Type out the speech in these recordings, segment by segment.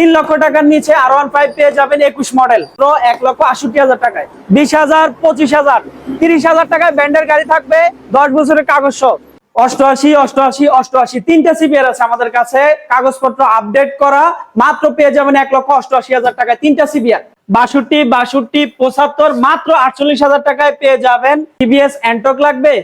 তিন লক্ষ টাকার নিচে আর ওয়ান ফাইভ পেয়ে যাবেন একুশ মডেল এক লক্ষ আষট্টি হাজার টাকায়। বিশ হাজার, পঁচিশ হাজার, তিরিশ হাজার টাকায় ব্যান্ডের গাড়ি থাকবে দশ বছরের কাগজ সহ। অষ্টআশি অষ্টআশি অষ্টআশি, তিনটা সিপিআর আছে আমাদের কাছে। কাগজপত্র আপডেট করা, মাত্র পেয়ে যাবেন এক লক্ষ অষ্টআশি হাজার টাকায় তিনটা সিপিআর বাষট্টি বাষট্টি, পঁচাত্তর, মাত্র আটচল্লিশ হাজার টাকায় পেয়ে যাবেন টিভিএস অ্যান্টক লাগবে।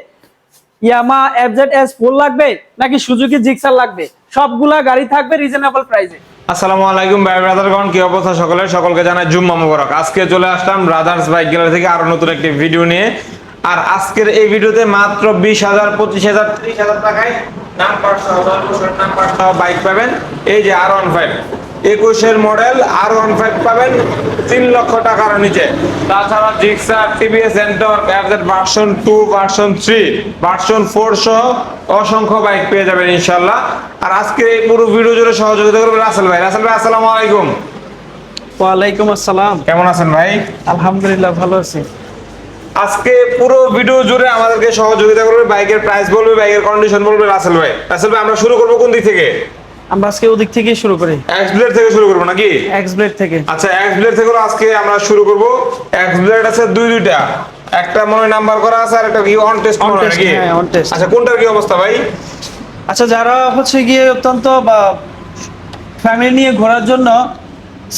ইয়ামা এফজেড এস ফুল লাগবে নাকি সুজুকি জিক্সার লাগবে? সবগুলা গাড়ি থাকবে রিজনেবল প্রাইসে আসসালামু আলাইকুম ভাই, ব্রাদারগণ, কি অবস্থা সকলের? সকলকে জানাই জুম্মা মুবারক। আজকে চলে আসলাম ব্রাদার্স বাইক গ্যালারি থেকে আরও নতুন একটি ভিডিও নিয়ে। আর আজকের এই ভিডিওতে মাত্র বিশ হাজার, পঁচিশ হাজার, ত্রিশ হাজার টাকায় নাম্বার সহ নাম্বার সহ বাইক পাবেন। এই যে আর ওয়ান ফাইভ একুশের মডেল আর ওয়ান ফাইভ পাবেন তিন লক্ষ টাকার নিচে। তাছাড়া Gixxer TVS Ntorq FZ version two version three version four সহ অসংখ্য বাইক পেয়ে যাবেন ইনশাল্লাহ আর আজকে এই পুরো ভিডিও জুড়ে সহযোগিতা করবে রাসেল ভাই। রাসেল ভাই আসসালামু আলাইকুম। ওয়ালাইকুম আসসালাম। কেমন আছেন ভাই? আলহামদুলিল্লাহ ভালো আছি। আজকে পুরো ভিডিও জুড়ে আমাদেরকে সহযোগিতা করবে বাইকের প্রাইস বলবে বাইকের কন্ডিশন বলবে রাসেল ভাই। রাসেল ভাই আমরা শুরু করব কোন দিক থেকে? আমরা আজকে ওদিক থেকে শুরু করি। এক্স ব্লেড থেকে শুরু করব নাকি? এক্স ব্লেড থেকে। আচ্ছা এক্স ব্লেড থেকে আজকে আমরা শুরু করব। এক্স ব্লেড আছে দুই দুইটা। একটা মনে নাম্বার করা আছে আর একটা কি অন টেস্ট করা নাকি? হ্যাঁ, on test। আচ্ছা কোনটার কি অবস্থা ভাই? আচ্ছা যারা হচ্ছে গিয়ে অত্যন্ত বা ফ্যামিলি নিয়ে ঘোরার জন্য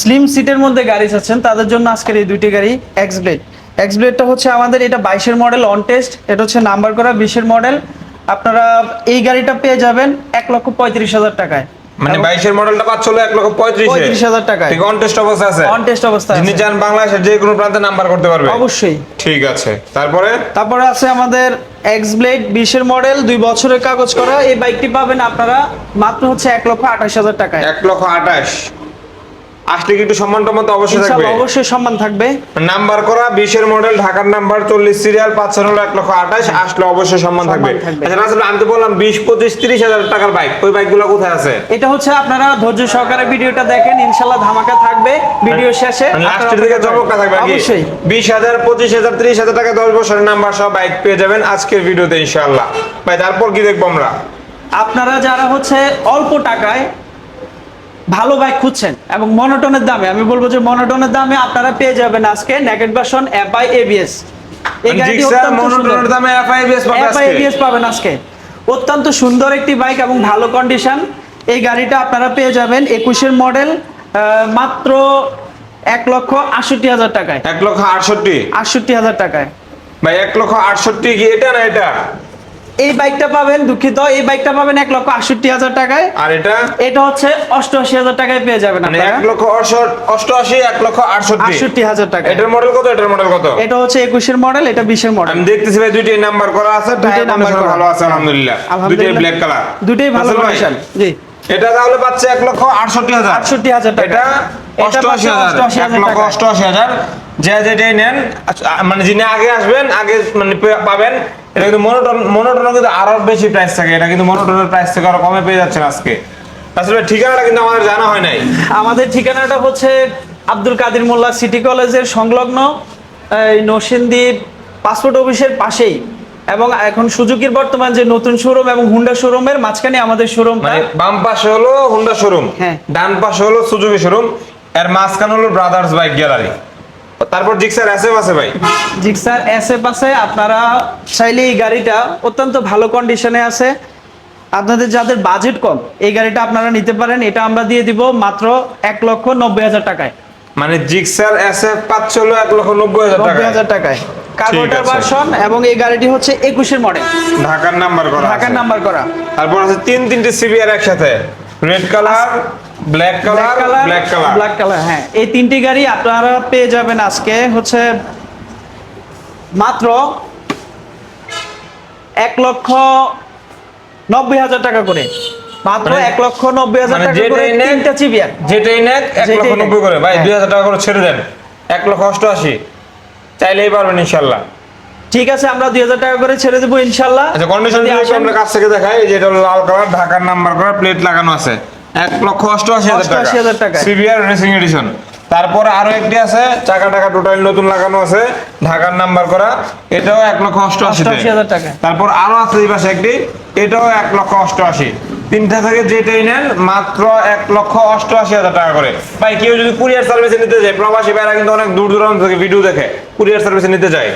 স্লিম সিটের মধ্যে গাড়ি চাচ্ছেন তাদের জন্য আজকের এই দুইটি গাড়ি এক্স ব্লেড এক্স ব্লেডটা হচ্ছে আমাদের এটা বাইশের মডেল অন টেস্ট এটা হচ্ছে নাম্বার করা বিশের মডেল আপনারা এই গাড়িটা পেয়ে যাবেন এক লক্ষ পঁয়ত্রিশ হাজার টাকায়। মানে বাইশের মডেলটা পাচ্ছিল এক লক্ষ পঁয়ত্রিশ পঁয়ত্রিশ হাজার টাকায়। ঠিক অন টেস্ট অবস্থা আছে। অন টেস্ট অবস্থা যিনি আছে। বাংলাদেশের যে কোনো প্রান্তে নাম্বার করতে পারবে। অবশ্যই। ঠিক আছে। তারপরে? তারপরে আছে আমাদের এক্স ব্লেড বিশের মডেল দুই বছরের কাগজ করা। এই বাইকটি পাবেন আপনারা মাত্র হচ্ছে এক লক্ষ আঠাশ হাজার টাকায়। এক লক্ষ আঠাশ। আসলে কি একটু সম্মান টম্মান তো অবশ্যই থাকবে? অবশ্যই সম্মান থাকবে। নাম্বার করা মডেল ঢাকার নাম্বার চল্লিশ সিরিয়াল হলো লক্ষ আঠাশ আসলে অবশ্যই সম্মান থাকবে। আচ্ছা রাসেল, আমি তো বললাম বিশ পঁচিশ তিরিশ হাজার টাকার বাইক ওই বাইকগুলো কোথায় আছে? এটা হচ্ছে আপনারা ধৈর্য সহকারে ভিডিওটা দেখেন ধামাকা থাকবে ভিডিও শেষে। লাস্টের দিকে অপেক্ষা চমকটা থাকবে অবশ্যই। বিশ হাজার পঁচিশ হাজার ত্রিশ হাজার টাকা দশ বছরের নাম্বার সব বাইক পেয়ে যাবেন আজকের ভিডিওতে ইনশাআল্লাহ ভাই তারপর কি দেখব আমরা? আপনারা যারা হচ্ছে অল্প টাকায় ভালো বাইক খুঁজছেন এবং মনোটনের দামে আমি বলব যে মনোটনের দামে আপনারা পেয়ে যাবেন আজকে নেকেট ভার্সন এফআই এবিএস এই গাড়িটি অত্যন্ত সুন্দর। মনোটনের দামে এফআই এবিএস পাবেন আজকে। অত্যন্ত সুন্দর একটি বাইক এবং ভালো কন্ডিশন এই গাড়িটা আপনারা পেয়ে যাবেন একুশের মডেল মাত্র এক লক্ষ আটষট্টি হাজার টাকায়। এক লক্ষ আটষট্টি। আটষট্টি হাজার টাকায়। ভাই এক লক্ষ আটষট্টি কি এটা না এটা? এই বাইকটা পাবেন দুঃখিত এই বাইকটা পাবেন এক লক্ষ আটষট্টি হাজার টাকায়। আর এটা? এটা হচ্ছে অষ্টআশি হাজার টাকায় পেয়ে যাবেন মানে এক লক্ষ অষ্টআশি এক লক্ষ আটষট্টি। হাজার টাকা। এটার মডেল কত? এটার মডেল কত? এটা হচ্ছে একুশের মডেল এটা বিশের মডেল আমি দেখতেছি ভাই দুইটাই নাম্বার করা আছে দুইটাই নাম্বার করা। ভালো আছে আলহামদুলিল্লাহ। দুইটাই ব্ল্যাক কালার দুটোই ভালো কন্ডিশন জি। এটা তাহলে পাচ্ছে এক লক্ষ আটষট্টি হাজার। আটষট্টি হাজার টাকা। এটা অষ্টআশি হাজার। অষ্টআশি এক হাজার লক্ষ টাকা অষ্টআশি হাজার। যে যেটাই নেন মানে যিনি আগে আসবেন আগে মানে পাবেন এটা কিন্তু মনোটন মনোটন কিন্তু আরও বেশি প্রাইস থাকে। এটা কিন্তু মনোটনের প্রাইস থেকে আরও কমে পেয়ে যাচ্ছেন আজকে। আসলে ঠিকানাটা কিন্তু আমাদের জানা হয় নাই। আমাদের ঠিকানাটা হচ্ছে আব্দুল কাদের মোল্লা সিটি কলেজের সংলগ্ন এই নরসিংদী পাসপোর্ট অফিসের পাশেই। এবং এখন সুজুকির বর্তমান যে নতুন শোরুম এবং হুন্ডা শোরুমের মাঝখানে আমাদের শোরুম মানে বাম পাশে হলো হুন্ডা শোরুম। ডান পাশে হলো সুজুকি শোরুম এর মাঝখানে হলো ব্রাদার্স বাইক গ্যালারি তারপর জিক্সার এসএফ আছে ভাই। জিক্সার এসএফ আছে আপনারা চাইলে এই গাড়িটা অত্যন্ত ভালো কন্ডিশনে আছে। আপনাদের যাদের বাজেট কম এই গাড়িটা আপনারা নিতে পারেন এটা আমরা দিয়ে দিব মাত্র এক লক্ষ নব্বই হাজার টাকায়। মানে জিক্সার এসএফ পাচ্ছে হলো এক লক্ষ নব্বই হাজার টাকা নব্বই হাজার টাকায়। কার্বোটার ভার্সন এবং এই গাড়িটি হচ্ছে একুশের মডেল ঢাকার নাম্বার করা ঢাকার নাম্বার করা। তারপর আছে তিন তিনটে সিবিআর একসাথে। Red colour black colour black colour black colour হ্যাঁ। এই তিনটি গাড়ি আপনারা পেয়ে যাবেন আজকে। হচ্ছে মাত্র এক লক্ষ নব্বই হাজার টাকা করে। মাত্র এক লক্ষ নব্বই হাজার টাকা করে তিনটা চিবিয়ার যেটাই নেক এক লক্ষ নব্বই করে। ভাই। দুই হাজার টাকা করে ছেড়ে দেন। এক লক্ষ অষ্টআশি। চাইলেই পারবেন ইনশাল্লাহ। ঠিক আছে আমরা দুই হাজার টাকা করে ছেড়ে দেবো ইনশাল্লাহ। আচ্ছা কন্ডিশন আমরা কাছ থেকে দেখাই এই যে এটা লাল কালার ঢাকার নাম্বার করা প্লেট লাগানো আছে। এক লক্ষ অষ্টআশি হাজার টাকা। 88,000 টাকা। সিবিআর রেসিং এডিশন তারপরে আরও একটি আছে চাকা টাকা টোটাল নতুন লাগানো আছে ঢাকার নাম্বার করা। এটাও এক লক্ষ অষ্টআশি 88,000 টাকা। তারপর আরও আছে এই পাশে একটি এটাও এক লক্ষ অষ্টআশি। তিনটা থেকে যেটাই নেন মাত্র এক লক্ষ অষ্টআশি হাজার টাকা করে। ভাই কেউ যদি কুরিয়ার সার্ভিসে নিতে যায় প্রবাসী ভাইরা কিন্তু অনেক দূর দূরান্ত থেকে ভিডিও দেখে কুরিয়ার সার্ভিসে নিতে যায়।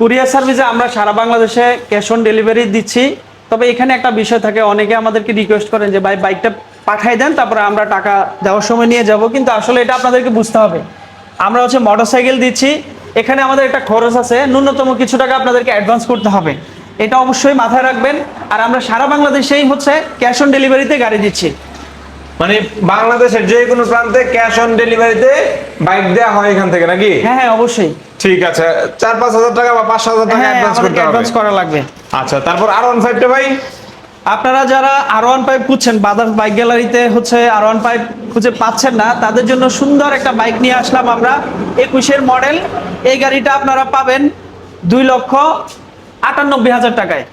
কুরিয়ার সার্ভিসে আমরা সারা বাংলাদেশে ক্যাশ অন ডেলিভারি দিচ্ছি। তবে এখানে একটা বিষয় থাকে অনেকে আমাদেরকে রিকোয়েস্ট করেন যে ভাই বাইকটা পাঠাই দেন তারপরে আমরা টাকা দেওয়ার সময় নিয়ে যাব। কিন্তু আসলে এটা আপনাদেরকে বুঝতে হবে। আমরা হচ্ছে মোটরসাইকেল দিচ্ছি। এখানে আমাদের একটা খরচ আছে। ন্যূনতম কিছু টাকা আপনাদেরকে অ্যাডভান্স করতে হবে। এটা অবশ্যই মাথায় রাখবেন। আর আমরা সারা বাংলাদেশেই হচ্ছে ক্যাশ অন ডেলিভারিতে গাড়ি দিচ্ছি। মানে বাংলাদেশের যে কোনো প্রান্তে ক্যাশ অন ডেলিভারিতে বাইক দেওয়া হয় এখান থেকে নাকি? হ্যাঁ হ্যাঁ অবশ্যই। ঠিক আছে। চার পাঁচ হাজার টাকা বা পাঁচ হাজার টাকা হ্যাঁ অ্যাডভান্স করতে হবে। অ্যাডভান্স করা লাগবে। আচ্ছা তারপর আর ওয়ান ফাইভটা ভাই? আপনারা যারা আর ওয়ান পাইপ খুঁজছেন বাজার বাইক গ্যালারিতে হচ্ছে আর ওয়ান পাইপ খুঁজে পাচ্ছেন না তাদের জন্য সুন্দর একটা বাইক নিয়ে আসলাম আমরা। একুশের মডেল এই গাড়িটা আপনারা পাবেন দুই লক্ষ আটানব্বই হাজার টাকায়।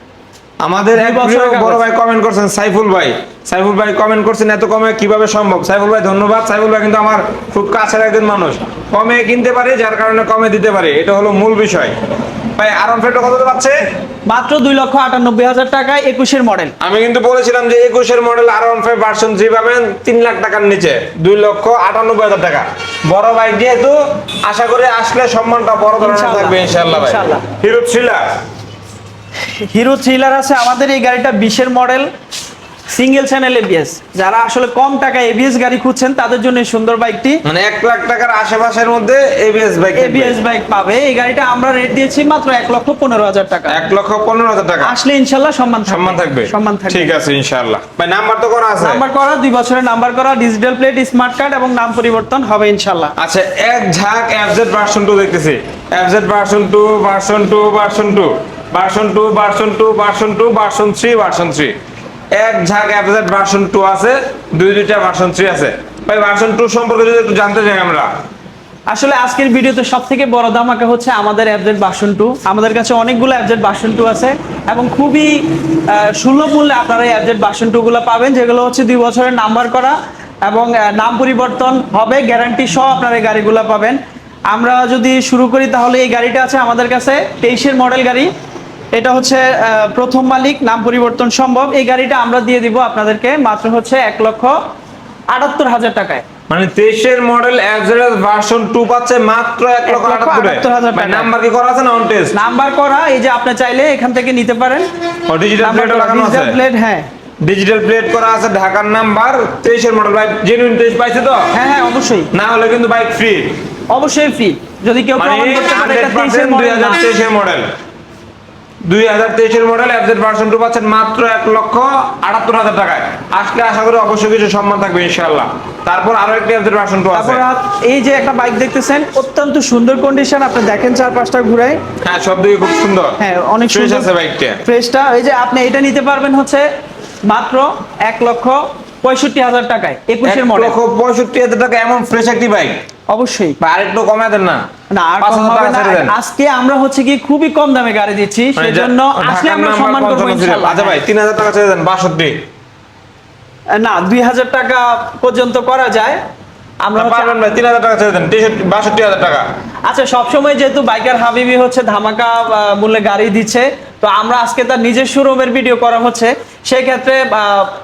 আমাদের এক প্রিয় বড় ভাই কমেন্ট করছেন সাইফুল ভাই। সাইফুল ভাই কমেন্ট করছেন এত কমে কীভাবে সম্ভব? সাইফুল ভাই ধন্যবাদ। সাইফুল ভাই কিন্তু আমার খুব কাছের একজন মানুষ। কমে কিনতে পারে যার কারণে কমে দিতে পারে। এটা হলো মূল বিষয়। ভাই আর ওয়ান ফাইভটা কত পাচ্ছে? মাত্র দুই লক্ষ আটানব্বই হাজার টাকায় একুশের মডেল আমি কিন্তু বলেছিলাম যে একুশের model R one five version three পাবেন তিন লাখ টাকার নিচে দুই লক্ষ আটানব্বই হাজার টাকা। বড় বাইক যেহেতু আশা করি আসলে সম্মানটা বড় ধরনের থাকবে ইনশাল্লাহ ভাই। হিরো থ্রিলার হিরো থ্রিলার আছে আমাদের এই গাড়িটা বিশের মডেল সিঙ্গেল চ্যানেল এবিএস যারা আসলে কম টাকা এবিএস গাড়ি খুঁজছেন তাদের জন্য সুন্দর বাইকটি। মানে এক লাখ টাকার আশেপাশের মধ্যে এবিএস বাইক এবিএস বাইক পাবে। এই গাড়িটা আমরা রেট দিয়েছি মাত্র এক লক্ষ পনেরো হাজার টাকা। এক লক্ষ পনেরো হাজার টাকা। আসলে ইনশাল্লাহ সম্মান সম্মান থাকবে। সম্মান থাকবে। ঠিক আছে ইনশাআল্লাহ ভাই নাম্বার তো করা আছে। নাম্বার করা দুই বছরের নাম্বার করা ডিজিটাল প্লেট স্মার্ট কার্ড এবং নাম পরিবর্তন হবে ইনশাল্লাহ। আচ্ছা এক ঝাঁক এফজেড ভার্সন টু দেখতেছি। FZ version two version two version two version two version two version two version three version three এক ঝাঁক এফজেড ভার্সন টু আছে, দুই দুইটা ভার্সন থ্রি আছে। ভাই ভার্সন টু সম্পর্কে যদি একটু জানতে চাই আমরা। আসলে আজকের ভিডিওতে সব থেকে বড় ধামাকা হচ্ছে আমাদের অ্যাবজেট বাসন টু আমাদের কাছে অনেকগুলো অ্যাবজেট বাসন টু আছে এবং খুবই সুলভ মূল্যে আপনারা এই অ্যাবজেট বাসন টু গুলো পাবেন, যেগুলো হচ্ছে দুই বছরের নাম্বার করা এবং নাম পরিবর্তন হবে গ্যারান্টি সহ আপনারা এই গাড়িগুলো পাবেন। আমরা যদি শুরু করি তাহলে এই গাড়িটা আছে আমাদের কাছে তেইশের মডেল গাড়ি। এটা হচ্ছে প্রথম মালিক নাম পরিবর্তন সম্ভব। এই গাড়িটা আমরা দিয়ে দিব আপনাদেরকে মাত্র হচ্ছে এক লক্ষ আটাত্তর হাজার টাকায়। মানে তেইশের মডেল এফজেড ভার্সন টু পাচ্ছে মাত্র এক লক্ষ আটাত্তর হাজার। টাকা। নাম্বার কি করা আছে না অন টেস্ট নাম্বার করা এই যে আপনি চাইলে এখান থেকে নিতে পারেন। ডিজিটাল প্লেট লাগানো আছে? প্লেট হ্যাঁ। ডিজিটাল প্লেট করা আছে ঢাকার নাম্বার তেইশের মডেল ভাই জেনুইন তেইশ পাইছে তো? হ্যাঁ হ্যাঁ অবশ্যই। না হলে কিন্তু বাইক ফ্রি অবশ্যই ফ্রি যদি কেউ মানে প্রমাণ করতে পারে এটা 100% 23 model 2023 model 2023 model FZ version 2 পাচ্ছেন মাত্র 1 লক্ষ 78 হাজার টাকায়। আসলে আশা করি অবশ্যই কিছু সম্মান থাকবে ইনশাআল্লাহ। তারপর আরও একটা এফজেড ভার্সন 2 আছে। এই যে একটা বাইক দেখতেছেন অত্যন্ত সুন্দর কন্ডিশন আপনি দেখেন চার পাঁচটা ঘুরাই। হ্যাঁ সব দিকে খুব সুন্দর। হ্যাঁ অনেক সুন্দর। আছে বাইকটা ফ্রেশটা এই যে আপনি এটা নিতে পারবেন হচ্ছে মাত্র এক লক্ষ পঁয়ষট্টি হাজার টাকায় একুশের 1 মডেল 65 হাজার টাকা এমন ফ্রেশ একটি বাইক অবশ্যই। আরেকটু কমে দেন না। আর। আজকে আমরা হচ্ছে কি খুবই কম দামে গাড়ি দিচ্ছি মানে সেজন্য আসলে আমরা সম্মান করব 55 সিরিয়াল। ইনশাআল্লাহ। আচ্ছা ভাই 3000 টাকা ছেড়ে দেন 62 না দুই হাজার টাকা পর্যন্ত করা যায়। আমরা পারবেন ভাই 3000 টাকা ছেড়ে দেন 62 হাজার টাকা। আচ্ছা সবসময় যেহেতু বাইকার হাবিবি হচ্ছে ধামাকা মূল্যে গাড়ি দিচ্ছে তো আমরা আজকে তার নিজের শোরুমের ভিডিও করা হচ্ছে। সেই ক্ষেত্রে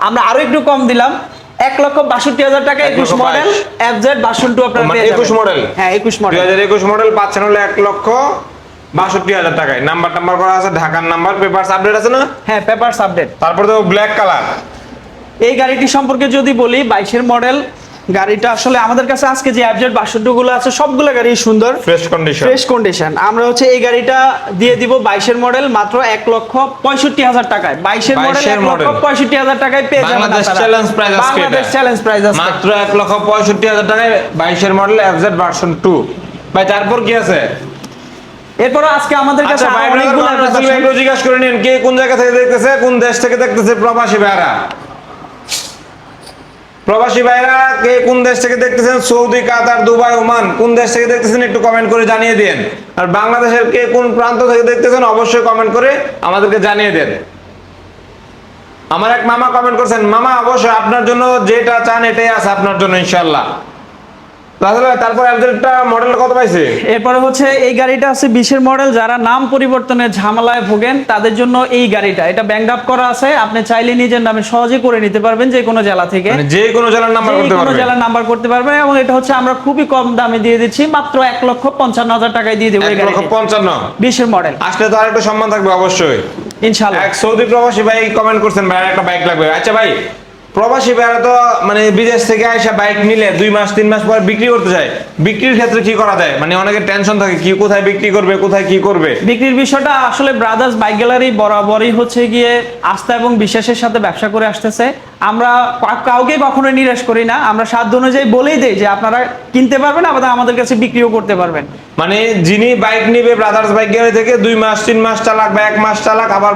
আমরা আরও একটু কম দিলাম। এক লক্ষ বাষট্টি হাজার টাকা একুশ মডেল। এফজেড বাসন আপনার মানে পেয়ে 21 যাবেন। মডেল? হ্যাঁ একুশ দুই মডেল হাজার একুশ মডেল পাচ্ছেন হলো এক লক্ষ বাষট্টি হাজার টাকায় নাম্বার টাম্বার করা আছে ঢাকার নাম্বার পেপারস আপডেট আছে না হ্যাঁ পেপারস আপডেট তারপর তো ব্ল্যাক কালার এই গাড়িটি সম্পর্কে যদি বলি বাইশের মডেল গাড়িটা আসলে আমাদের কাছে আজকে যে অ্যাবজেট বাষট্টি গুলো আছে সবগুলো গাড়ি সুন্দর। ফ্রেশ কন্ডিশন ফ্রেশ কন্ডিশন আমরা হচ্ছে এই গাড়িটা দিয়ে দিব বাইশের মডেল মাত্র এক লক্ষ পঁয়ষট্টি হাজার টাকায়। বাইশের মডেল এক লক্ষ পঁয়ষট্টি হাজার টাকায় পেয়ে যাবেন Bangladesh challenge price Bangladesh challenge price আছে মাত্র এক লক্ষ পঁয়ষট্টি হাজার টাকায় বাইশের মডেল এফজেড ভার্সন টু ভাই তারপর কি আছে? এরপর আজকে আমাদের কাছে আচ্ছা অনেকগুলো জিজ্ঞাসা করে নিন কে কোন জায়গা থেকে দেখতেছে কোন দেশ থেকে দেখতেছে প্রবাসী ভাইরা প্রবাসী ভাইরা, কে কোন দেশ থেকে দেখতেছেন? Saudi, Qatar, Dubai, Oman. কোন দেশ থেকে দেখতেছেন? একটু কমেন্ট করে জানিয়ে দেন। আর বাংলাদেশের কে কোন প্রান্ত থেকে দেখতেছেন? অবশ্যই কমেন্ট করে আমাদেরকে জানিয়ে দেন। আমার এক মামা কমেন্ট করছেন, মামা, অবশ্যই আপনার জন্য যেটা চান এটাই আছে আপনার জন্য ইনশাল্লাহ তারপর অ্যাবজেটটা মডেল কত পাইছে? এরপরে হচ্ছে এই গাড়িটা আছে বিশের মডেল যারা নাম পরিবর্তনের ঝামেলায় ভোগেন তাদের জন্য এই গাড়িটা। এটা ব্যাংক আপ করা আছে আপনি চাইলে নিজের নামে সহজে করে নিতে পারবেন যে কোনো জেলা থেকে। মানে যে কোনো জেলার নাম্বার যে করতে কোনো জেলার নাম্বার করতে পারবেন এবং এটা হচ্ছে আমরা খুবই কম দামে দিয়ে দিচ্ছি মাত্র এক লক্ষ পঞ্চান্ন হাজার টাকায় দিয়ে দেবো এই লক্ষ পঞ্চান্ন। বিশের মডেল আসলে তো আরেকটু সম্মান থাকবে অবশ্যই। ইনশাল্লাহ। এক সৌদি প্রবাসী ভাই কমেন্ট করছেন ভাই একটা বাইক লাগবে। আচ্ছা ভাই প্রবাসী বেড়া তো মানে বিদেশ থেকে এসে বাইক নিলে দুই মাস, তিন মাস পর বিক্রি করতে যায় বিক্রির ক্ষেত্রে কি করা যায়? মানে অনেকের টেনশন থাকে কি কোথায় বিক্রি করবে, কোথায় কি করবে। বিক্রির বিষয়টা আসলে ব্রাদার্স বাইক গ্যালারি বরাবরই হচ্ছে গিয়ে আস্থা এবং বিশ্বাসের সাথে ব্যবসা করে আসতেছে। আমরা কাউকে কখনো নিরাশ করি না। আমরা সাধ্য অনুযায়ী বলেই দেই যে আপনারা কিনতে পারবেন, আবার আমাদের কাছে বিক্রিও করতে পারবেন। মানে যিনি বাইক নিবে ব্রাদার্স বাইক গ্যালারি থেকে দুই মাস তিন মাস চালাক বা এক মাস চালাক আবার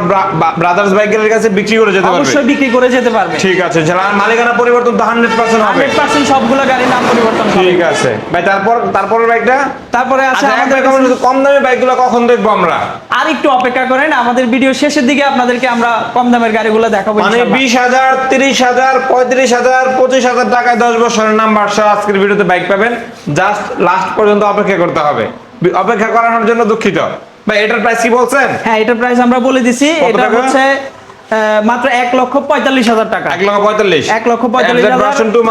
ব্রাদার্স বাইক গ্যালারির কাছে বিক্রি করে যেতে পারবে। অবশ্যই বিক্রি করে যেতে পারবে। ঠিক আছে যারা মালিকানা পরিবর্তন তো হান্ড্রেড পার্সেন্ট হবে। হান্ড্রেড পার্সেন্ট সবগুলো গাড়ির নাম পরিবর্তন হবে। ঠিক আছে। ভাই তারপর তারপরের বাইকটা তারপরে আছে আচ্ছা আমাদের কম দামি বাইকগুলো কখন দেখব আমরা? আর একটু অপেক্ষা করেন আমাদের ভিডিও শেষের দিকে আপনাদেরকে আমরা কম দামের গাড়িগুলো দেখাবো মানে ইনশাআল্লাহ। বিশ হাজার তিরিশ হাজার পঁয়ত্রিশ হাজার পঁচিশ হাজার টাকায় দশ বছরের নাম্বার সহ আজকের ভিডিওতে বাইক পাবেন। জাস্ট লাস্ট পর্যন্ত অপেক্ষা করতে হবে। অপেক্ষা করানোর জন্য দুঃখিত। ভাই এটার প্রাইস কি বলছেন? হ্যাঁ এটার প্রাইস আমরা বলে দিছি। এটা হচ্ছে মাত্র এক লক্ষ পঁয়তাল্লিশ হাজার টাকা। এক লক্ষ পঁয়তাল্লিশ? এক লক্ষ পঁয়তাল্লিশ হাজার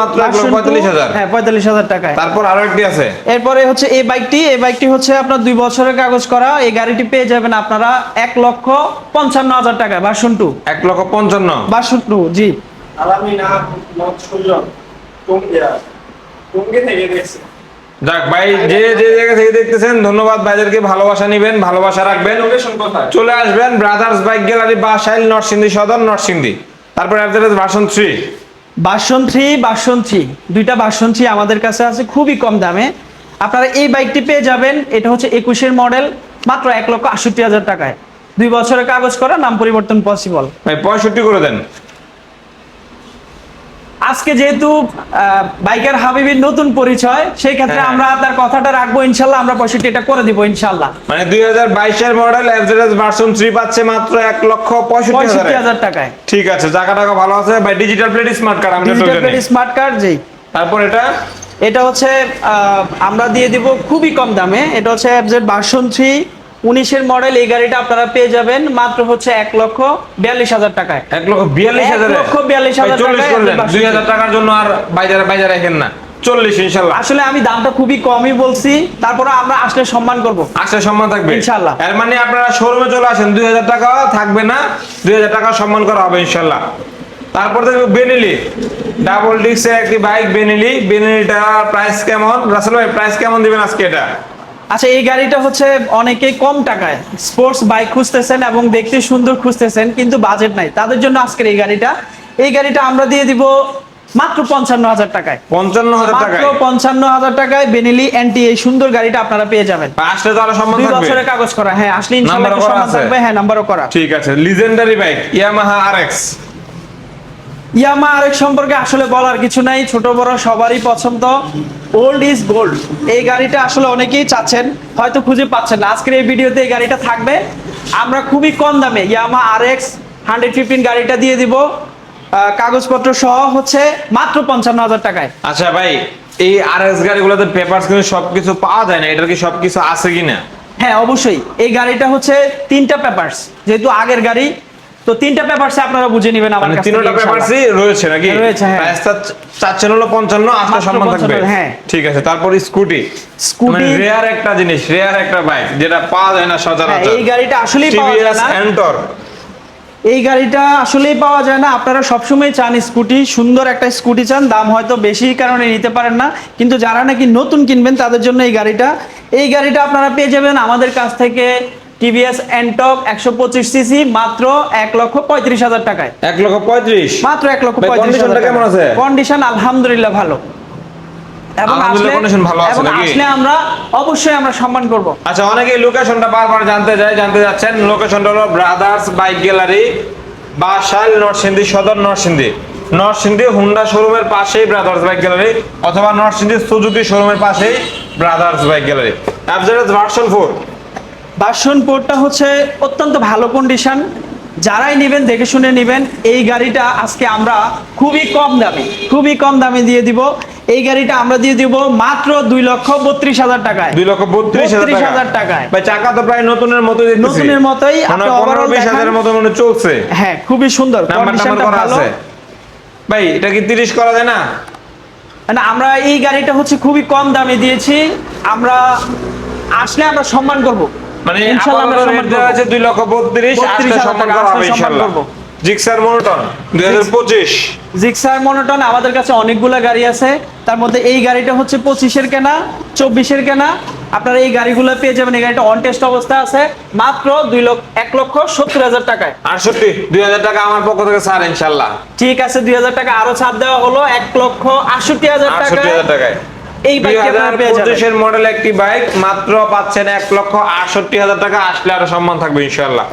মাত্র এক লক্ষ পঁয়তাল্লিশ হাজার। হ্যাঁ পঁয়তাল্লিশ হাজার টাকায়। তারপর আরও একটি আছে। এরপরে হচ্ছে এই বাইকটি এই বাইকটি হচ্ছে আপনার দুই বছরের কাগজ করা। এই গাড়িটি পেয়ে যাবেন আপনারা এক লক্ষ পঞ্চান্ন হাজার টাকায় ভার্সন টু এক লক্ষ পঞ্চান্ন। ভার্সন টু জি। আলামি নাম মোহাম্মদ সুজন টঙ্গি থেকে দেখছি যাক ভাই যে যে জায়গা থেকে দেখতেছেন ধন্যবাদ ভাইদেরকে ভালোবাসা নিবেন ভালোবাসা রাখবেন। চলে আসবেন brothers bike gallery Basail Narsingdi Sadar Narsingdi. তারপর average version three version three version three দুইটা ভার্সন থ্রি আমাদের কাছে আছে খুবই কম দামে। আপনারা এই বাইকটি পেয়ে যাবেন এটা হচ্ছে একুশের মডেল মাত্র এক লক্ষ আটষট্টি হাজার টাকায়। দুই বছরের কাগজ করা নাম পরিবর্তন পসিবল ভাই পঁয়ষট্টি করে দেন। আজকে যেহেতু বাইকার হাবিবির নতুন পরিচয় সেই ক্ষেত্রে হ্যাঁ। আমরা তার কথাটা রাখব ইনশাল্লাহ। আমরা পঁয়ষট্টি এটা করে দিব ইনশাল্লাহ। মানে দুই হাজার বাইশের মডেল অ্যাভারেজ ভার্সন থ্রি পাচ্ছে মাত্র এক লক্ষ পঁয়ষট্টি হাজার। টাকায়। ঠিক আছে টাকা টাকা ভালো আছে। ভাই ডিজিটাল প্লেট স্মার্ট কার্ড আমরা ডিজিটাল প্লেট স্মার্ট কার্ড যেই তারপর এটা? এটা হচ্ছে আমরা দিয়ে দিব খুবই কম দামে। এটা হচ্ছে এফজেড ভার্সন থ্রি উনিশের মডেল এই গাড়িটা আপনারা পেয়ে যাবেন মাত্র হচ্ছে এক লক্ষ বিয়াল্লিশ হাজার টাকায়। এক লক্ষ বিয়াল্লিশ হাজার? লক্ষ বিয়াল্লিশ হাজার দুই হাজার টাকার জন্য আর বাইরে বাইরে রাখেন না। চল্লিশ ইনশাল্লাহ। আসলে আমি দামটা খুবই কমই বলছি তারপরে আমরা আসলে সম্মান করব। আশা সম্মান থাকবে। ইনশাল্লাহ। এর মানে আপনারা শোরুমে চলে আসেন দুই হাজার টাকা থাকবে না দুই হাজার টাকা সম্মান করা হবে ইনশাল্লাহ। তারপর দেখব বেনেলি ডাবল ডিস্কের একটি বাইক বেনেলি বেনেলিটা প্রাইস কেমন? রাসেল ভাই প্রাইস কেমন দিবেন আজকে এটা? আচ্ছা এই গাড়িটা হচ্ছে অনেকেই কম টাকায় স্পোর্টস বাইক খুঁজতেছেন এবং দেখতে সুন্দর খুঁজতেছেন কিন্তু বাজেট নাই। তাদের জন্য আজকের এই গাড়িটা। এই গাড়িটা আমরা দিয়ে দিব মাত্র পঞ্চান্ন হাজার টাকায়। পঞ্চান্ন হাজার টাকায়? পঞ্চান্ন হাজার টাকায় বেনেলি এন্টি এই সুন্দর গাড়িটা আপনারা পেয়ে যাবেন। আসলে তো আরও সম্মান দুই থাকবে। বছরের কাগজ করা হ্যাঁ আসলে ইনশাআল্লাহ সম্মান থাকবে হ্যাঁ নাম্বারও করা। ঠিক আছে legendary bike Yamaha R X Yamaha আরেক সম্পর্কে আসলে বলার কিছু নাই ছোট বড় সবারই পছন্দ। ওল্ড ইজ গোল্ড এই গাড়িটা আসলে অনেকেই চাচ্ছেন হয়তো খুঁজে পাচ্ছেন না। আজকের এই ভিডিওতে এই গাড়িটা থাকবে। আমরা খুবই কম দামে Yamaha R X hundred fifteen গাড়িটা দিয়ে দিব। কাগজপত্র সহ হচ্ছে মাত্র পঞ্চান্ন হাজার টাকায়। আচ্ছা ভাই এই আর এক্স গাড়িগুলোতে পেপারস কিন্তু সবকিছু পাওয়া যায় না। এটার কি সবকিছু আছে কিনা? হ্যাঁ অবশ্যই। এই গাড়িটা হচ্ছে তিনটা পেপারস যেহেতু আগের গাড়ি তো তিনটা পেপারসে আপনারা বুঝে নেবেন আমার মানে কাছ তিনটা ইনশাআল্লাহ। পেপারসই রয়েছে নাকি? রয়েছে, হ্যাঁ। প্রাইসটা চাচ্ছেন হলো সম্মান থাকবে। হ্যাঁ। ঠিক আছে তারপর স্কুটি। স্কুটি রেয়ার একটা জিনিস রেয়ার একটা বাইক যেটা পাওয়া যায় না হ্যাঁ, সচরাচর এই গাড়িটা আসলেই পাওয়া যায় না। এন্টর এই গাড়িটা আসলেই পাওয়া যায় না। আপনারা সবসময় চান স্কুটি সুন্দর একটা স্কুটি চান দাম হয়তো বেশি কারণে নিতে পারেন না। কিন্তু যারা নাকি নতুন কিনবেন তাদের জন্য এই গাড়িটা। এই গাড়িটা আপনারা পেয়ে যাবেন আমাদের কাছ থেকে টিভিএস এন্টক একশো পঁচিশ সিসি মাত্র এক লক্ষ পঁয়ত্রিশ হাজার টাকায়। এক লক্ষ পঁয়ত্রিশ? মাত্র এক লক্ষ পঁয়ত্রিশ কেমন আছে? কন্ডিশন আলহামদুলিল্লাহ ভালো। আসলে আমরা অবশ্যই আমরা সম্মান করব। আচ্ছা অনেকে লোকেশনটা বারবার জানতে যায় জানতে যাচ্ছেন। লোকেশনটা হলো ব্রাদার্স বাইক গ্যালারি নরসিংদী সদর নরসিংদী। নরসিংদী হুন্ডা শোরুমের পাশেই ব্রাদার্স বাইক গ্যালারি অথবা নরসিংদী সুজুকি শোরুমের পাশেই brothers bike gallery version four version পোর্টটা হচ্ছে অত্যন্ত ভালো কন্ডিশন যারাই নেবেন দেখে শুনে নেবেন এই গাড়িটা আজকে আমরা খুবই কম দামে খুবই কম দামে দিয়ে দিব। এই গাড়িটা আমরা দিয়ে দিব মাত্র দুই লক্ষ বত্রিশ হাজার টাকায়। দুই লক্ষ বত্রিশ হাজার টাকায়। ভাই চাকা তো প্রায় নতুনের মতো নতুনের মতোই, বিশ হাজারের মতো মনে চলছে। হ্যাঁ খুবই সুন্দর ভাই এটা কি তিরিশ করা যায় না? না আমরা এই গাড়িটা হচ্ছে খুবই কম দামে দিয়েছি। আমরা আসলে আমরা সম্মান করব। মানে ইনশাআল্লাহ আমরা সম্মান করব। আছে দুই লক্ষ বত্রিশ 32 আসলে সম্মান করা হবে করব। জিক্সার মনোটন জিক্সার আমাদের কাছে অনেকগুলো গাড়ি আছে। তার মধ্যে এই গাড়িটা হচ্ছে পঁচিশের কেনা চব্বিশের কেনা। আপনারা এই গাড়িগুলো পেয়ে যাবেন। এই গাড়িটা অন টেস্ট অবস্থা আছে। মাত্র দুই লক্ষ এক লক্ষ সত্তর হাজার টাকায়। আটষট্টি দুই হাজার টাকা আমার পক্ষ থেকে ছাড় ইনশাল্লাহ। ঠিক আছে দুই হাজার টাকা আরও ছাড় দেওয়া হলো। এক লক্ষ আটষট্টি হাজার টাকা টাকায়। এই পঁচিশের মডেল একটি বাইক মাত্র পাচ্ছেন এক লক্ষ আটষট্টি হাজার টাকা। আসলে আরও সম্মান থাকবে ইনশাল্লাহ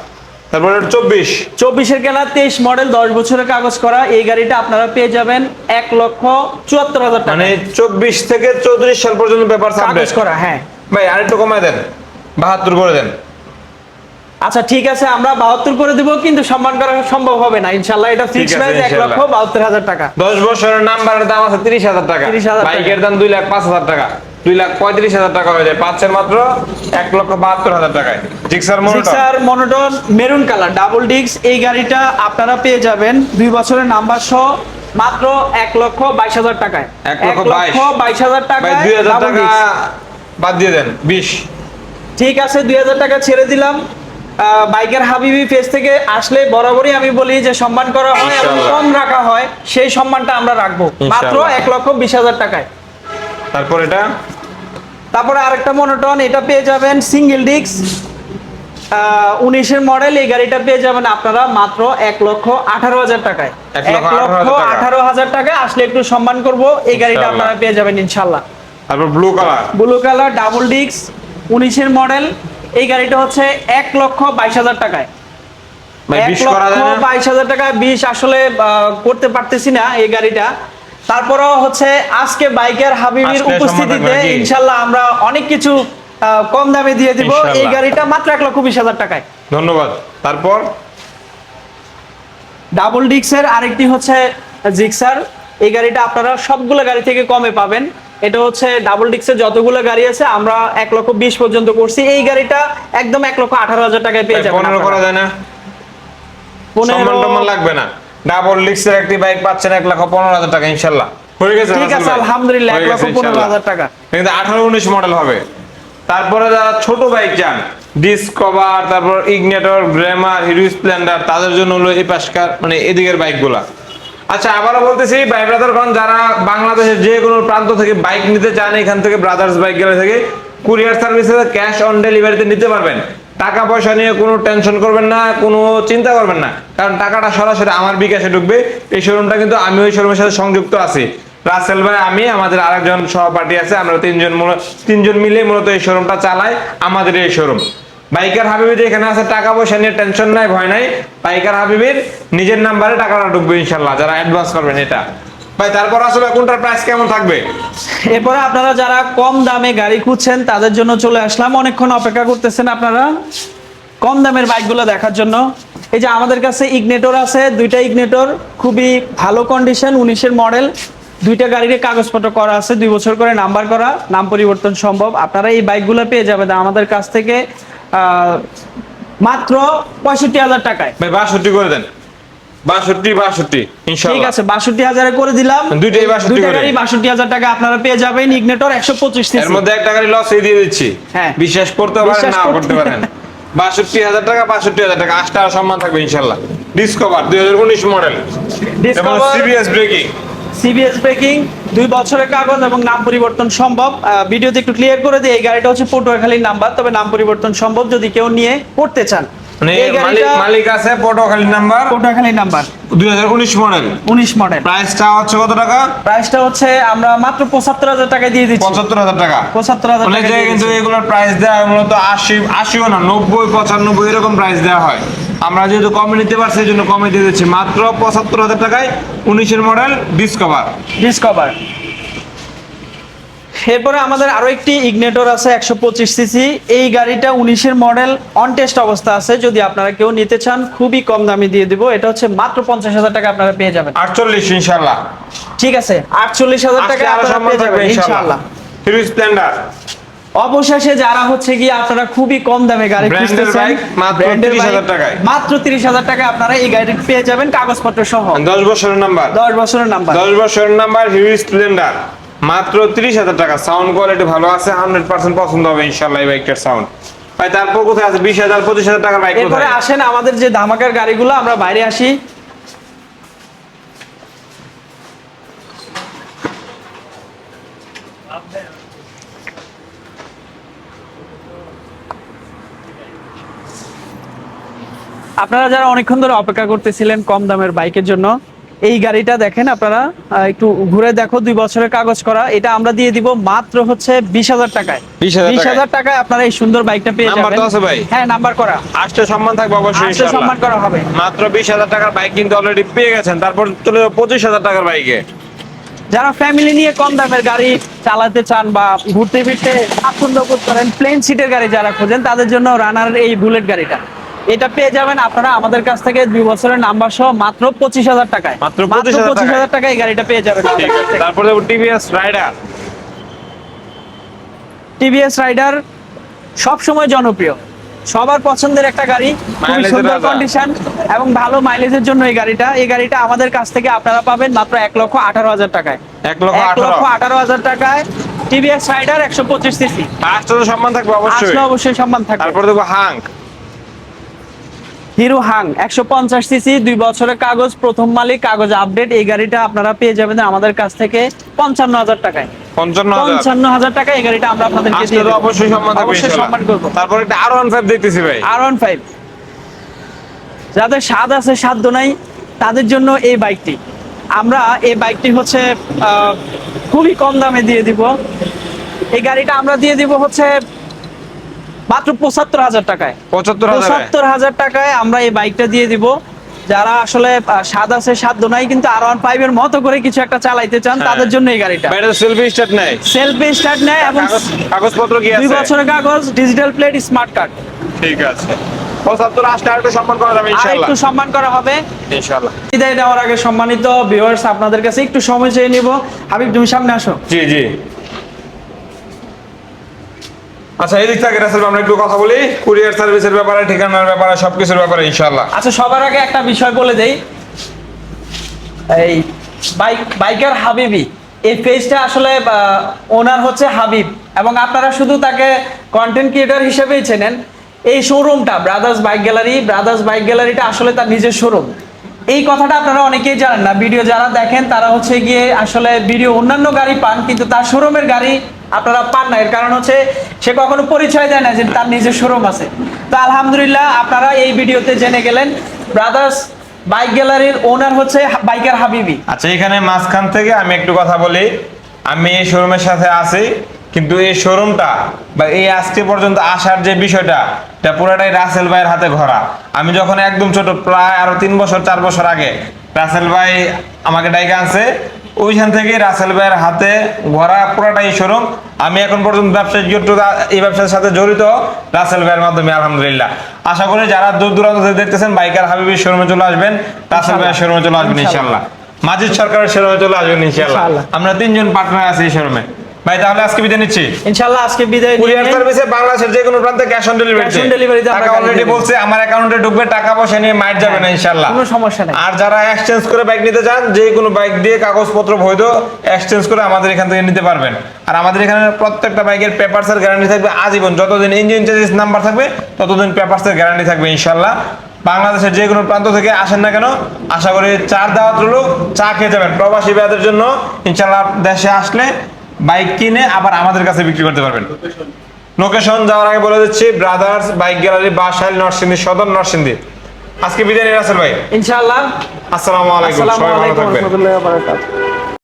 তারপরে চব্বিশ। চব্বিশের কেনা তেইশ মডেল দশ বছরের কাগজ করা। এই গাড়িটা আপনারা পেয়ে যাবেন এক লক্ষ চুয়াত্তর হাজার টাকা। মানে চব্বিশ থেকে চৌত্রিশ সাল পর্যন্ত ব্যাপার কাগজ করা হ্যাঁ। ভাই আরেকটু কমায় দেন। বাহাত্তর করে দেন। আচ্ছা ঠিক আছে আমরা বাহাত্তর করে দিব কিন্তু সম্মান করা সম্ভব হবে না। ইনশাল্লাহ এটা ফিক্স প্রাইস এক লক্ষ বাহাত্তর হাজার টাকা। দশ বছরের নাম্বারের দাম আছে তিরিশ হাজার টাকা। 30,000 টাকা। বাইকের দাম দুই লাখ পাঁচ হাজার টাকা। দুই লাখ পঁয়ত্রিশ হাজার টাকা হয়ে যায়। পাচ্ছেন মাত্র এক লক্ষ বাহাত্তর হাজার টাকায়। Gixxer monotone. Monotone maroon colour double disc এই গাড়িটা আপনারা পেয়ে যাবেন দুই বছরের নাম্বার সহ মাত্র এক লক্ষ বাইশ হাজার টাকায়। এক লক্ষ বাইশ। হাজার টাকায় দুই হাজার টাকা বাদ দিয়ে দেন বিশ। ঠিক আছে দুই হাজার টাকা ছেড়ে দিলাম। বাইকের হাবিবি পেজ থেকে আসলে বরাবরই আমি বলি যে সম্মান করা হয় এবং কম রাখা হয় সেই সম্মানটা আমরা রাখব। মাত্র এক লক্ষ বিশ হাজার টাকায়। তারপর এটা? তারপরে আরেকটা মনোটন এটা পেয়ে যাবেন সিঙ্গেল ডিস্ক উনিশের মডেল এই গাড়িটা পেয়ে যাবেন আপনারা মাত্র এক লক্ষ আঠারো হাজার টাকায়। এক লক্ষ লক্ষ 18,000 টাকা। আঠারো হাজার টাকায় আসলে একটু সম্মান করব। এই গাড়িটা আপনারা পেয়ে যাবেন ইনশাল্লাহ তারপর blue colour blue colour double disc উনিশের মডেল এই গাড়িটা হচ্ছে এক লক্ষ বাইশ হাজার টাকায়। বাইশ হাজার টাকা বিশ আসলে করতে পারতেছি না এই গাড়িটা। তারপরেও হচ্ছে আজকে বাইকের হাবিবির উপস্থিতিতে ইনশাল্লাহ আমরা অনেক কিছু কম দামে দিয়ে দিব। এই গাড়িটা মাত্র এক লক্ষ বিশ হাজার টাকায়। ধন্যবাদ। তারপর? ডাবল ডিক্সের আরেকটি হচ্ছে জিক্সার। এই গাড়িটা আপনারা সবগুলো গাড়ি থেকে কমে পাবেন। এটা হচ্ছে ডাবল ডিক্সের যতগুলো গাড়ি আছে আমরা এক লক্ষ বিশ পর্যন্ত করছি। এই গাড়িটা একদম এক লক্ষ আঠারো হাজার টাকায় পেয়ে যাবেন পনেরো করা যায় না। পনেরো লাগবে না। ডাবল লিক্সের একটি বাইক পাচ্ছেন এক লক্ষ পনেরো হাজার টাকা ইনশাল্লাহ। হয়ে গেছে ঠিক আছে আলহামদুলিল্লাহ এক লক্ষ পনেরো হাজার টাকা। কিন্তু আঠারো উনিশ মডেল হবে। তারপরে যারা ছোট বাইক চান ডিসকভার তারপর ইগনেটর গ্ল্যামার হিরো স্প্লেন্ডার তাদের জন্য হলো এই পাশকার মানে এদিকের বাইকগুলা আচ্ছা আবারও বলতেছি, ভাই ব্রাদারগণ যারা বাংলাদেশের যে কোনো প্রান্ত থেকে বাইক নিতে চান, এখান থেকে ব্রাদার্স বাইক গেলে থেকে কুরিয়ার সার্ভিসে ক্যাশ অন ডেলিভারিতে নিতে পারবেন। টাকা পয়সা নিয়ে কোনো টেনশন করবেন না, কোনো চিন্তা করবেন না। কারণ টাকাটা সরাসরি আমার বিকাশে ঢুকবে, এই শোরুমটা কিন্তু আমি ওই শোরুমের সাথে সংযুক্ত আছি। রাসেল ভাই, আমি, আমাদের আরেকজন সহপাঠী আছে, আমরা তিনজন তিনজন মিলে মূলত এই শোরুমটা চালাই, আমাদের এই শোরুম বাইকার হাবিবি এখানে আছে, টাকা পয়সা নিয়ে টেনশন নাই, ভয় নাই। বাইকার হাবিবির নিজের নাম্বারে টাকাটা ঢুকবে ইনশাল্লাহ, যারা অ্যাডভান্স করবেন এটা। ভাই, তারপর আসলে কোনটার প্রাইস কেমন থাকবে? এরপরে আপনারা যারা কম দামে গাড়ি খুঁজছেন, তাদের জন্য চলে আসলাম। অনেকক্ষণ অপেক্ষা করতেছেন আপনারা কম দামের বাইকগুলো দেখার জন্য। এই যে আমাদের কাছে ইগনেটর আছে, দুইটা ইগনেটর খুবই ভালো কন্ডিশন উনিশের মডেল দুইটা গাড়ির কাগজপত্র করা আছে, দুই বছর করে নাম্বার করা, নাম পরিবর্তন সম্ভব। আপনারা এই বাইকগুলো পেয়ে যাবেন আমাদের কাছ থেকে। মাত্র পঁয়ষট্টি হাজার টাকায়। ভাই বাষট্টি করে দেন। বাষট্টি বাষট্টি ঠিক আছে বাষট্টি হাজারে করে দিলাম। দুইটাই 62 দুইটা করে। গাড়ি বাষট্টি হাজার টাকা আপনারা পেয়ে যাবেন ইগনেটর একশো পঁচিশ এর মধ্যে একটা গাড়ি লস দিয়ে দিচ্ছি। হ্যাঁ। বিশ্বাস করতে পারেন না করতে- পারেন। বাষট্টি হাজার টাকা বাষট্টি হাজার টাকা। আটটা সম্মান থাকবে ইনশাল্লাহ। ডিসকভার দুই হাজার উনিশ model CBS braking CBS braking দুই বছরের কাগজ এবং নাম পরিবর্তন সম্ভব। ভিডিওতে একটু ক্লিয়ার করে দিই, এই গাড়িটা হচ্ছে পটুয়াখালীর নাম্বার, তবে নাম পরিবর্তন সম্ভব যদি কেউ নিয়ে করতে চান। মালিক আছে পটুয়াখালী নাম্বার পটুয়াখালীর নাম্বার দুই হাজার উনিশ মডেল উনিশ মডেল প্রাইসটা হচ্ছে কত টাকা? প্রাইসটা হচ্ছে আমরা মাত্র দিয়ে দিচ্ছি। টাকা। অনেক জায়গায় কিন্তু এগুলোর প্রাইস দেওয়া মূলত না নব্বই পঁচানব্বই এরকম প্রাইস দেওয়া হয়। আমরা যেহেতু কমে নিতে পারছি এই জন্য কমে দিয়ে দিচ্ছি। মাত্র পঁচাত্তর হাজার টাকায় উনিশের মডেল ডিসকভার ডিসকভার এরপরে আমাদের আরও একটি ইগনেটর আছে একশো পঁচিশ সিসি এই গাড়িটা উনিশের মডেল অন টেস্ট অবস্থা আছে। যদি আপনারা কেউ নিতে চান খুবই কম দামে দিয়ে দিব। এটা হচ্ছে মাত্র পঞ্চাশ হাজার টাকা আপনারা পেয়ে যাবেন। আটচল্লিশ ইনশাল্লাহ ঠিক আছে আটচল্লিশ হাজার টাকা আপনারা পেয়ে যাবেন ইনশাল্লাহ হিরো স্প্লেন্ডার অবশেষে যারা হচ্ছে কি আপনারা খুবই কম দামে গাড়ি খুঁজতেছেন মাত্র 30,000 টাকায়। মাত্র তিরিশ হাজার টাকা আপনারা এই গাড়ি পেয়ে যাবেন কাগজপত্র সহ। দশ বছরের নাম্বার দশ বছরের নাম্বার দশ বছরের নাম্বার হিরো স্প্লেন্ডার মাত্র তিরিশ হাজার টাকা। সাউন্ড কোয়ালিটি ভালো আছে, হান্ড্রেড পার্সেন্ট পছন্দ হবে ইনশাল্লাহ এই বাইকটার সাউন্ড ভাই, তারপর কোথায় আছে? বিশ হাজার, পঁচিশ হাজার বাইক এরপরে আসেন আমাদের যে ধামাকার গাড়িগুলো, আমরা বাইরে আসি। আপনারা যারা অনেকক্ষণ ধরে অপেক্ষা করতেছিলেন কম দামের বাইকের জন্য এই গাড়িটা দেখেন আপনারা একটু ঘুরে দেখো দুই বছরের কাগজ করা। এটা আমরা দিয়ে দিব মাত্র হচ্ছে বিশ হাজার টাকায়। বিশ হাজার টাকায়? আপনারা এই সুন্দর বাইকটা পেয়ে যাবেন? হ্যাঁ নাম্বার করা। আসতে সম্মান থাকবে অবশ্যই সম্মান করা হবে। মাত্র বিশ হাজার টাকার বাইক কিন্তু অলরেডি পেয়ে গেছেন। তারপর চলে যাব পঁচিশ হাজার টাকার বাইকে। যারা ফ্যামিলি নিয়ে কম দামের গাড়ি চালাতে চান বা ঘুরতে ফিরতে বোধ করেন প্লেন সিটের গাড়ি যারা খোঁজেন তাদের জন্য রানার এই বুলেট গাড়িটা। এটা পেয়ে যাবেন আপনারা আমাদের কাছ থেকে দুই বছরের নাম্বার সহ মাত্র পঁচিশ হাজার টাকায়। মাত্র পঁচিশ হাজার টাকায়। এই গাড়িটা পেয়ে যাবেন তারপর টিভিএস রাইডার। টিভিএস রাইডার সব সময় জনপ্রিয়। সবার পছন্দের একটা গাড়ি খুবই সুন্দর কন্ডিশন এবং ভালো মাইলেজের জন্য এই গাড়িটা। এই গাড়িটা আমাদের কাছ থেকে আপনারা পাবেন মাত্র এক লক্ষ আঠারো হাজার টাকায়। এক লক্ষ আঠারো। হাজার টাকায় টিভিএস রাইডার একশো পঁচিশ সিসি। সম্মান থাকবে অবশ্যই। অবশ্যই সম্মান থাকবে। তারপর দেখব হাঙ্ক। হিরো হাং একশো পঞ্চাশ সিসি দুই বছরের কাগজ প্রথম মালিক কাগজ আপডেট। এই গাড়িটা আপনারা পেয়ে যাবেন আমাদের কাছ থেকে পঞ্চান্ন হাজার টাকায়। পঞ্চান্ন হাজার। টাকা এই গাড়িটা আমরা আপনাদেরকে দিয়ে অবশ্যই সম্মান অবশ্যই সম্মান করব। তারপর একটা আর ওয়ান ফাইভ দেখতেছি ভাই। আর ওয়ান ফাইভ যাদের স্বাদ আছে সাধ্য নাই তাদের জন্য এই বাইকটি। আমরা এই বাইকটি হচ্ছে খুবই কম দামে দিয়ে দিব। এই গাড়িটা আমরা দিয়ে দিব হচ্ছে মাত্র পঁচাত্তর হাজার টাকায়। পঁচাত্তর হাজার? পঁচাত্তর হাজার টাকায় আমরা এই বাইকটা দিয়ে দিব। যারা আসলে স্বাদ আছে সাধ্য নাই কিন্তু আর ওয়ান ফাইভ এর মতো করে কিছু একটা চালাইতে চান হ্যাঁ। তাদের জন্য এই গাড়িটা। সেলফি স্টার্ট নেই। সেলফি স্টার্ট নেয় এবং কাগজ কাগজপত্র কি দুই বছরের কাগজ ডিজিটাল প্লেট স্মার্ট কার্ড ঠিক আছে। সম্মানিত ভিউয়ার্স আপনাদের কাছে একটু সময় চেয়ে নিব। হাবিব তুমি সামনে আসো। জি জি। আচ্ছা এই দিক থেকে রাসেল আমরা একটু কথা বলি। কুরিয়ার সার্ভিসের ব্যাপারে, ঠিকানার ব্যাপারে, সবকিছুর ব্যাপারে ইনশাল্লাহ আচ্ছা সবার আগে একটা বিষয় বলে দেই। এই বাইক, বাইকার হাবিবি, এই পেজটা আসলে ওনার হচ্ছে হাবিব এবং আপনারা শুধু তাকে কন্টেন্ট ক্রিয়েটর হিসেবেই চেনেন। এই শোরুমটা brothers bike gallery brothers bike গ্যালারিটা আসলে তার নিজের শোরুম এই কথাটা আপনারা অনেকেই জানেন না, ভিডিও যারা দেখেন, তারা হচ্ছে গিয়ে আসলে ভিডিও অন্যান্য গাড়ি পান, কিন্তু তার শোরুমের গাড়ি আপনারা পান না। এর কারণ হচ্ছে সে কখনো পরিচয় দেয় না যে তার নিজের শোরুম আছে। তো আলহামদুলিল্লাহ আপনারা এই ভিডিওতে জেনে গেলেন ব্রাদার্স বাইক গ্যালারির ওনার হচ্ছে বাইকার হাবিবি আচ্ছা এখানে মাঝখান থেকে আমি একটু কথা বলি। আমি এই শোরুমের সাথে আছি, কিন্তু এই শোরুমটা বা এই আজকে পর্যন্ত আসার যে বিষয়টা, এটা পুরোটাই রাসেল ভাইয়ের হাতে ঘোরা। আমি যখন একদম ছোট, প্রায় আরও তিন বছর, চার বছর আগে রাসেল ভাই আমাকে ডাইকে আনছে ওইখান থেকে রাসেল ভাইয়ের হাতে ঘোরা পুরাটাই শোরুম আমি এখন পর্যন্ত ব্যবসায়িক জড়িত এই ব্যবসার সাথে জড়িত রাসেল ভাইয়ের মাধ্যমে আলহামদুলিল্লাহ। আশা করি যারা দূর দূরান্ত থেকে দেখতেছেন বাইকার হাবিবির শোরুমে চলে আসবেন রাসেল ভাইয়ের শোরুমে চলে আসবেন ইনশাল্লাহ। মাজিদ সরকারের শোরুমে চলে আসবেন ইনশাল্লাহ। আমরা তিনজন পার্টনার আছি এই শোরুমে। ভাই তাহলে আজকে বিদায় নিচ্ছি। ইনশাল্লাহ আজকে বিদায় কুরিয়ার সার্ভিসে বাংলাদেশের যে কোনো প্রান্তে ক্যাশ অন ডেলিভারি delivery তে আমরা টাকা অলরেডি বলছে আমার অ্যাকাউন্টে ঢুকবে টাকা পয়সা নিয়ে মাইট যাবে না ইনশাল্লাহ কোনো সমস্যা নেই। আর যারা এক্সচেঞ্জ করে বাইক নিতে চান যে কোনো বাইক দিয়ে কাগজপত্র বৈধ এক্সচেঞ্জ করে আমাদের এখান থেকে নিতে পারবেন। আর আমাদের এখানে প্রত্যেকটা বাইকের পেপারসের গ্যারান্টি থাকবে আজীবন। যতদিন ইঞ্জিন চার্জেস নাম্বার থাকবে ততদিন পেপারসের গ্যারান্টি থাকবে ইনশাল্লাহ বাংলাদেশের যে কোনো প্রান্ত থেকে আসেন না কেন আশা করি চার দাওয়াত রইল চা খেয়ে যাবেন। প্রবাসী ভাইদের জন্য ইনশাল্লাহ দেশে আসলে বাইক কিনে আবার আমাদের কাছে বিক্রি করতে পারবেন। লোকেশন যাওয়ার আগে বলে দিচ্ছি brothers bike gallery Basail Narsingdi সদর নরসিংদী আজকে বিদায় নিয়ে আসেন ভাই। ইনশাল্লাহ আসসালামু আলাইকুম সবাই ভালো থাকবেন।